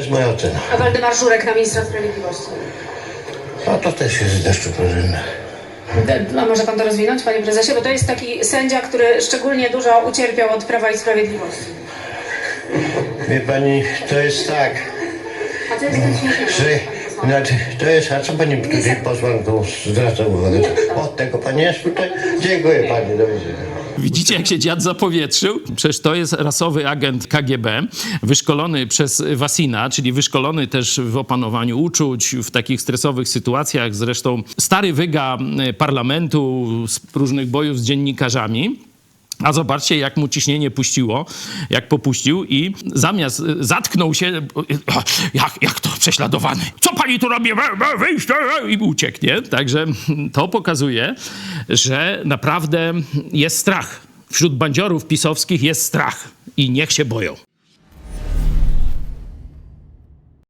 To jest moja ocena. A Waldemar Żurek na ministra sprawiedliwości. A to też jest deszczu prorynne. De- A może pan to rozwinąć, panie prezesie? Bo to jest taki sędzia, który szczególnie dużo ucierpiał od Prawa i Sprawiedliwości. Wie pani, to jest tak, A co jest ten że... Znaczy, to jest, a co pani tutaj posłanką zwraca uwagę? Od tego pani jest tutaj? Dziękuję pani, do widzenia. Widzicie, jak się dziad zapowietrzył? Przecież to jest rasowy agent KGB, wyszkolony przez Wasina, czyli wyszkolony też w opanowaniu uczuć, w takich stresowych sytuacjach. Zresztą stary wyga e, parlamentu z różnych bojów z dziennikarzami. A zobaczcie, jak mu ciśnienie puściło, jak popuścił i zamiast e, zatknął się, e, jak, jak to prześladowany, co pani tu robi, wyjść, i uciekł, nie? Także to pokazuje, że naprawdę jest strach. Wśród bandziorów pisowskich jest strach i niech się boją.